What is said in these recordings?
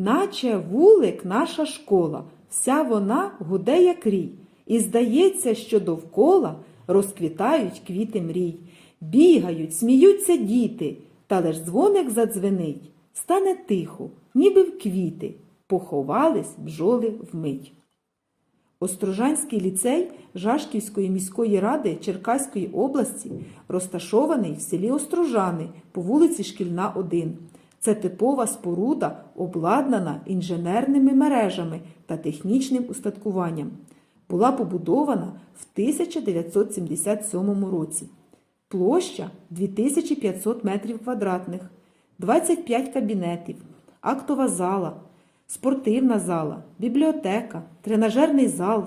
Наче вулик наша школа, вся вона гуде, як рій, і здається, що довкола розквітають квіти мрій. Бігають, сміються діти, та лиш дзвоник задзвенить, стане тихо, ніби в квіти, поховались бджоли вмить. Острожанський ліцей Жашківської міської ради Черкаської області розташований в селі Острожани по вулиці Шкільна, 1. Це типова споруда, обладнана інженерними мережами та технічним устаткуванням. Була побудована в 1977 році. Площа 2500 метрів квадратних, 25 кабінетів, актова зала, спортивна зала, бібліотека, тренажерний зал,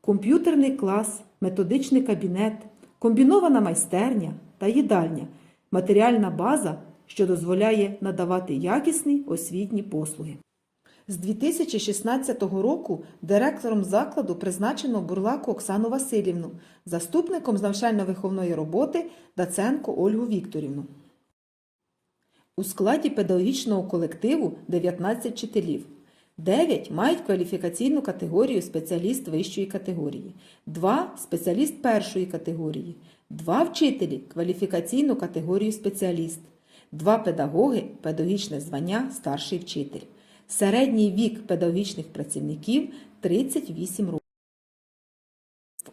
комп'ютерний клас, методичний кабінет, комбінована майстерня та їдальня, матеріальна база, що дозволяє надавати якісні освітні послуги. З 2016 року директором закладу призначено Бурлаку Оксану Васильівну, заступником з навчально-виховної роботи Даценко Ольгу Вікторівну. У складі педагогічного колективу 19 вчителів. 9 мають кваліфікаційну категорію спеціаліст вищої категорії, 2 спеціаліст першої категорії, 2 вчителі кваліфікаційну категорію спеціаліст, 2 педагоги педагогічне звання старший вчитель. Середній вік педагогічних працівників 38 років.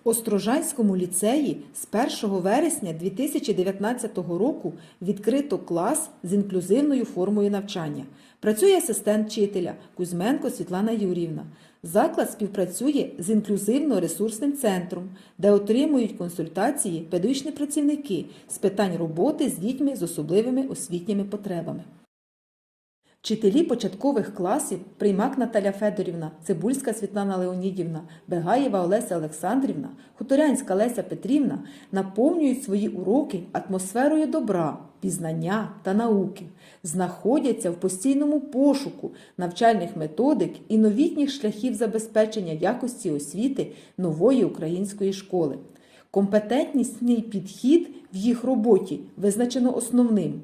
Острожанському ліцеї з 1 вересня 2019 року відкрито клас з інклюзивною формою навчання. Працює асистент вчителя Кузьменко Світлана Юрівна. Заклад співпрацює з інклюзивно-ресурсним центром, де отримують консультації педагогічні працівники з питань роботи з дітьми з особливими освітніми потребами. Вчителі початкових класів Приймак Наталя Федорівна, Цибульська Світлана Леонідівна, Бегаєва Олеся Олександрівна, Хуторянська Леся Петрівна наповнюють свої уроки атмосферою добра, пізнання та науки, знаходяться в постійному пошуку навчальних методик і новітніх шляхів забезпечення якості освіти нової української школи. Компетентнісний підхід в їх роботі визначено основним.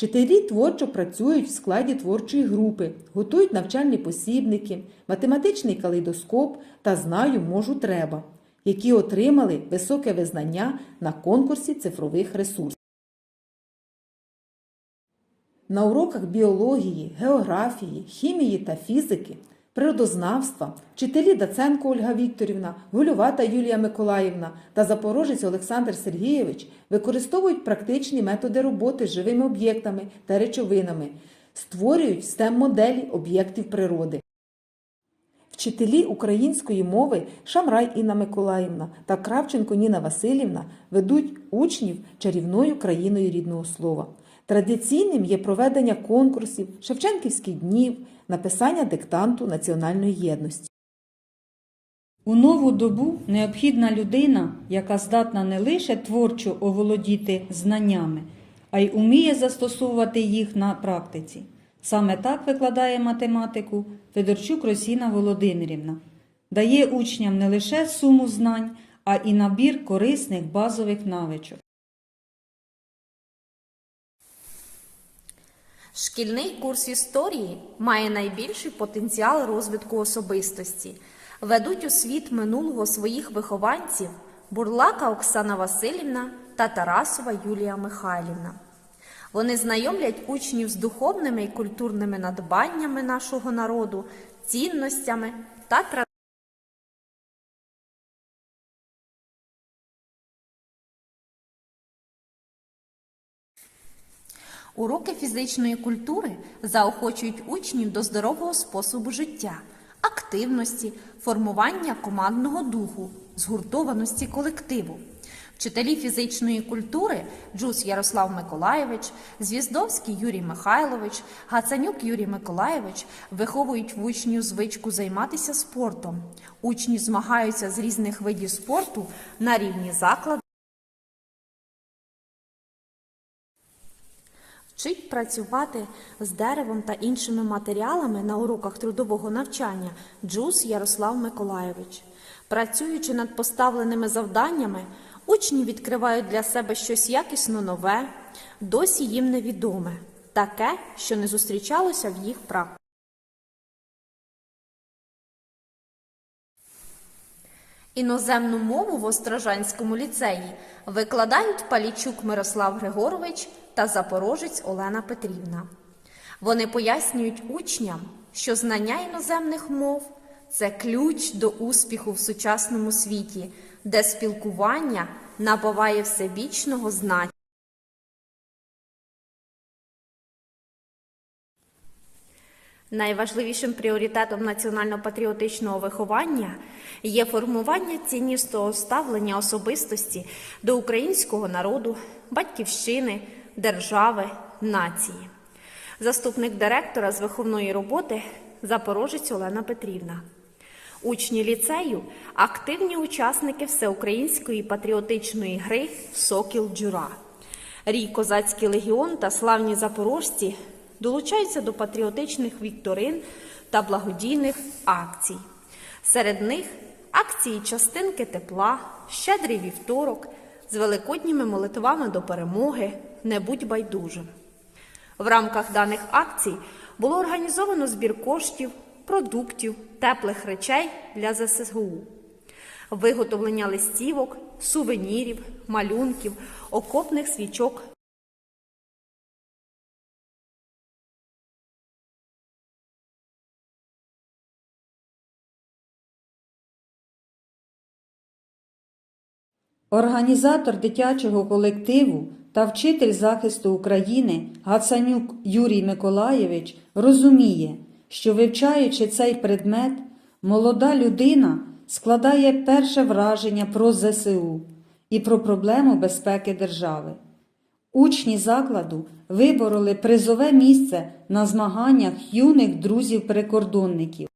Вчителі творчо працюють в складі творчої групи, готують навчальні посібники, математичний калейдоскоп та знаю, можу, треба, які отримали високе визнання на конкурсі цифрових ресурсів. На уроках біології, географії, хімії та фізики, природознавства вчителі Даценко Ольга Вікторівна, Гульовата Юлія Миколаївна та Запорожець Олександр Сергійович використовують практичні методи роботи з живими об'єктами та речовинами, створюють STEM-моделі об'єктів природи. Вчителі української мови Шамрай Інна Миколаївна та Кравченко Ніна Васильівна ведуть учнів чарівною країною рідного слова. Традиційним є проведення конкурсів, Шевченківських днів, написання диктанту національної єдності. У нову добу необхідна людина, яка здатна не лише творчо оволодіти знаннями, а й уміє застосовувати їх на практиці. Саме так викладає математику Федорчук Росіна Володимирівна. Дає учням не лише суму знань, а і набір корисних базових навичок. Шкільний курс історії має найбільший потенціал розвитку особистості. Ведуть у світ минулого своїх вихованців Бурлака Оксана Васильівна та Тарасова Юлія Михайлівна. Вони знайомлять учнів з духовними і культурними надбаннями нашого народу, цінностями та традиціями. Уроки фізичної культури заохочують учнів до здорового способу життя, активності, формування командного духу, згуртованості колективу. Вчителі фізичної культури Джус Ярослав Миколаєвич, Звіздовський Юрій Михайлович, Гацанюк Юрій Миколаєвич виховують в учнів звичку займатися спортом. Учні змагаються з різних видів спорту на рівні закладу. вчить працювати з деревом та іншими матеріалами на уроках трудового навчання Джус Ярослав Миколаєвич. Працюючи над поставленими завданнями, учні відкривають для себе щось якісно нове, досі їм невідоме, таке, що не зустрічалося в їх практиці. Іноземну мову в Острожанському ліцеї викладають Палічук Мирослав Григорович та Запорожець Олена Петрівна. Вони пояснюють учням, що знання іноземних мов це ключ до успіху в сучасному світі, де спілкування набуває всебічного значення. Найважливішим пріоритетом національно-патріотичного виховання є формування цінністого ставлення особистості до українського народу, батьківщини, держави, нації. Заступник директора з виховної роботи Запорожець Олена Петрівна. Учні ліцею активні учасники всеукраїнської патріотичної гри Сокіл Джура. Рій Козацький легіон та славні запорожці долучаються до патріотичних вікторин та благодійних акцій. Серед них акції частинки тепла, щедрий вівторок з великодніми молитвами до перемоги Не будь байдужим. В рамках даних акцій було організовано збір коштів, продуктів, теплих речей для ЗСГУ, виготовлення листівок, сувенірів, малюнків, окопних свічок Організатор дитячого колективу та вчитель захисту України Гацанюк Юрій Миколаєвич розуміє, що вивчаючи цей предмет, молода людина складає перше враження про ЗСУ і про проблему безпеки держави. Учні закладу вибороли призове місце на змаганнях юних друзів-прикордонників.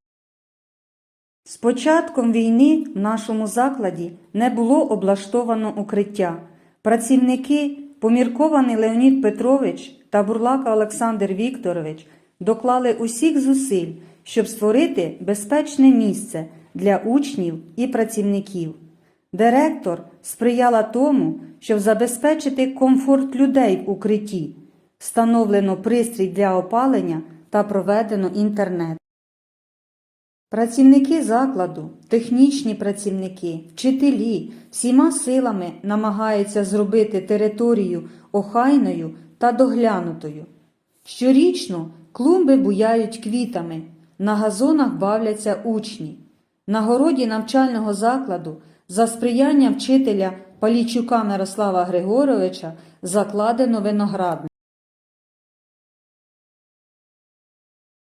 З початком війни в нашому закладі не було облаштовано укриття. Працівники, поміркований Леонід Петрович та Бурлака Олександр Вікторович доклали усіх зусиль, щоб створити безпечне місце для учнів і працівників. Директор сприяла тому, щоб забезпечити комфорт людей в укритті. Встановлено пристрій для опалення та проведено інтернет. Працівники закладу, технічні працівники, вчителі всіма силами намагаються зробити територію охайною та доглянутою. Щорічно клумби буяють квітами, на газонах бавляться учні. На городі навчального закладу за сприяння вчителя Палічука Мирослава Григоровича закладено виноградник.